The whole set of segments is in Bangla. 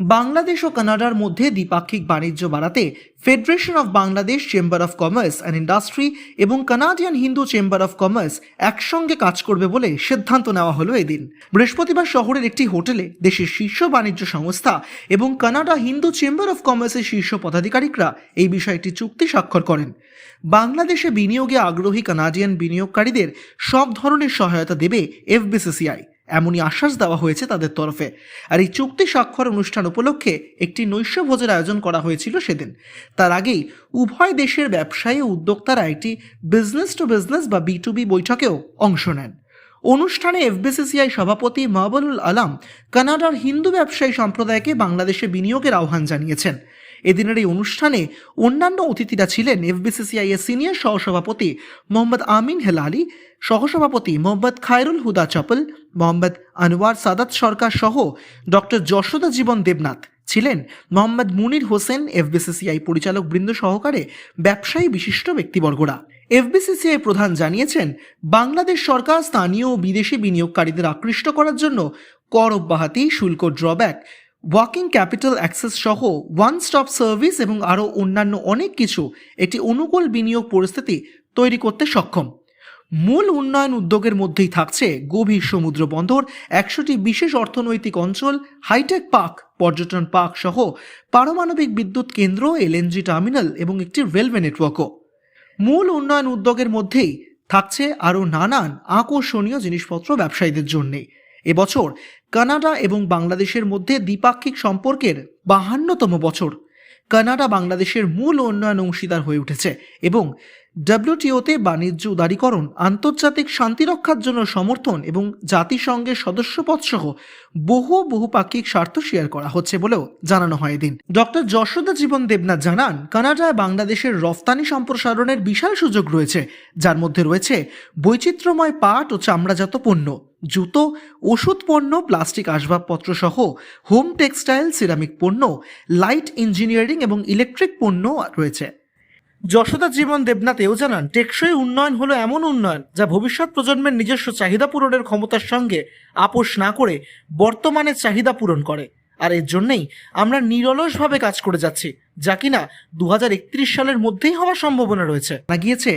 বাংলাদেশ ও কানাডার মধ্যে দ্বিপাক্ষিক বাণিজ্য বাড়াতে federation of Bangladesh chamber of commerce and industry এবং Canadian Hindu chamber of commerce একসঙ্গে কাজ করবে বলে সিদ্ধান্ত নেওয়া হলো এদিন। বৃহস্পতিবার শহরের একটি হোটেলে দেশের শীর্ষ বাণিজ্য সংস্থা এবং কানাডা হিন্দু চেম্বার অফ কমার্সের শীর্ষ পদাধিকারিকরা এই বিষয়ে একটি চুক্তি স্বাক্ষর করেন। বাংলাদেশে বিনিয়োগে আগ্রহী কানাডিয়ান বিনিয়োগকারীদের সব ধরনের সহায়তা দেবে এফবিসিসিআই এমনই আশ্বাস দেওয়া হয়েছে তাদের তরফে। আর এই চুক্তি স্বাক্ষর অনুষ্ঠান উপলক্ষে একটি নৈশভোজের আয়োজন করা হয়েছিল সেদিন। তার আগেই উভয় দেশের ব্যবসায়ী উদ্যোক্তারা একটি বিজনেস টু বিজনেস বা বি টু বি বৈঠকেও অংশ নেন। অনুষ্ঠানে এফবিসিসিআই সভাপতি মাহবুল আলাম কানাডার হিন্দু ব্যবসায়ী সম্প্রদায়কে বাংলাদেশে বিনিয়োগের আহ্বান জানিয়েছেন। এদিনের এই অনুষ্ঠানে অন্যান্য অতিথিরা ছিলেন এফবিসিসিআই এর সিনিয়র সহসভাপতি মোহাম্মদ আমিন হেলালি, সহসভাপতি মোহাম্মদ খায়রুল হুদা চপল, মোহাম্মদ আনোয়ার সাদাত সরকার সহ ডক্টর যশোদা জীবন দেবনাথ ছিলেন। মোহাম্মদ মুনির হোসেন এফবিসিসিআই পরিচালক বৃন্দ সহকারে ব্যবসায়ী বিশিষ্ট ব্যক্তিবর্গরা। এফবিসিসিআই প্রধান জানিয়েছেন, বাংলাদেশ সরকার স্থানীয় ও বিদেশি বিনিয়োগকারীদের আকৃষ্ট করার জন্য কর অব্যাহতি, শুল্ক ড্রব্যাক ওয়ার্কিং ক্যাপিটাল অ্যাক্সেস সহ ওয়ান স্টপ সার্ভিস এবং আরও অন্যান্য অনেক কিছু এটি অনুকূল বিনিয়োগ পরিস্থিতি তৈরি করতে সক্ষম। মূল উন্নয়ন উদ্যোগের মধ্যেই থাকছে গভীর সমুদ্র বন্দর, একশোটি বিশেষ অর্থনৈতিক অঞ্চল হাইটেক পার্ক পর্যটন পার্ক সহ পারমাণবিক বিদ্যুৎ কেন্দ্র এলএনজি টার্মিনাল এবং একটি রেলওয়ে নেটওয়ার্কও মূল উন্নয়ন উদ্যোগের মধ্যেই থাকছে আরও নানান আকর্ষণীয় জিনিসপত্র ব্যবসায়ীদের জন্যে। এবছর কানাডা এবং বাংলাদেশের মধ্যে দ্বিপাক্ষিক সম্পর্কের বাহান্নতম বছর। কানাডা বাংলাদেশের মূল উন্নয়ন অংশীদার হয়ে উঠেছে এবং ডাব্লিউটিওতে বাণিজ্য উদারীকরণ, আন্তর্জাতিক শান্তিরক্ষার জন্য সমর্থন এবং জাতিসংঘের সদস্যপদ সহ বহু বহুপাক্ষিক স্বার্থ শেয়ার করা হচ্ছে বলেও জানানো হয় এদিন। ডক্টর যশোদা জীবন দেবনাথ জানান, কানাডায় বাংলাদেশের রফতানি সম্প্রসারণের বিশাল সুযোগ রয়েছে, যার মধ্যে রয়েছে বৈচিত্র্যময় পাট ও চামড়াজাত পণ্য, জুতো, ওষুধ পণ্য, প্লাস্টিক আসবাবপত্র সহ হোম টেক্সটাইল, সিরামিক পণ্য, লাইট ইঞ্জিনিয়ারিং এবং ইলেকট্রিক পণ্য রয়েছে। যশোদা জীবন দেবনাথ এও জানান, টেকসই উন্নয়ন হলো এমন উন্নয়ন যা ভবিষ্যৎ প্রজন্মের নিজস্ব চাহিদা পূরণের ক্ষমতার সঙ্গে আপোষ না করে বর্তমানে চাহিদা পূরণ করে। আর এর জন্যেই আমরা নিরলসভাবে কাজ করে যাচ্ছি, যা কিনা দু হাজার একত্রিশ সালের মধ্যেই হওয়ার সম্ভাবনা রয়েছে। গিয়েছে,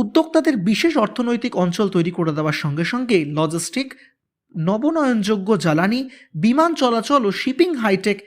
উদ্যোক্তাদের বিশেষ অর্থনৈতিক অঞ্চল তৈরি করে দেওয়ার সঙ্গে সঙ্গে লজিস্টিক, নবনয়নযোগ্য জ্বালানি, বিমান চলাচল ও শিপিং হাইটেক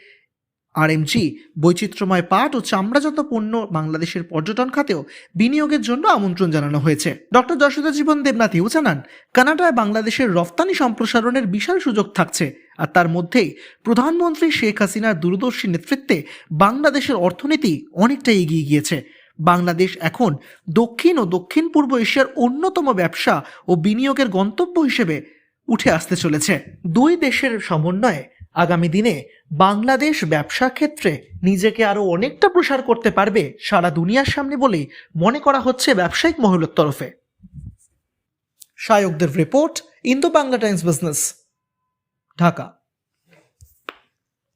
আরএমজি, বৈচিত্র্যময় পাট ও চামড়াজাত পণ্য বাংলাদেশের পর্যটন খাতেও বিনিয়োগের জন্য আমন্ত্রণ জানানো হয়েছে। ডক্টর যশোদা জীবন দেবনাথ এও জানান, কানাডায় বাংলাদেশের রফতানি সম্প্রসারণের বিশাল সুযোগ থাকছে আর তার মধ্যেই প্রধানমন্ত্রী শেখ হাসিনার দূরদর্শী নেতৃত্বে বাংলাদেশের অর্থনীতি অনেকটা এগিয়ে গিয়েছে। বাংলাদেশ এখন দক্ষিণ ও দক্ষিণ পূর্ব এশিয়ার অন্যতম ব্যবসা ও বিনিয়োগের গন্তব্য হিসেবে উঠে আসতে চলেছে। দুই দেশের সমন্বয়ে আগামী দিনে বাংলাদেশ ব্যবসা ক্ষেত্রে নিজেকে আরও অনেকটা প্রসার করতে পারবে সারা দুনিয়ার সামনে বলেই মনে করা হচ্ছে ব্যবসায়িক মহলের তরফে। সায়কদের report, Indo Bangla Times business, Dhaka.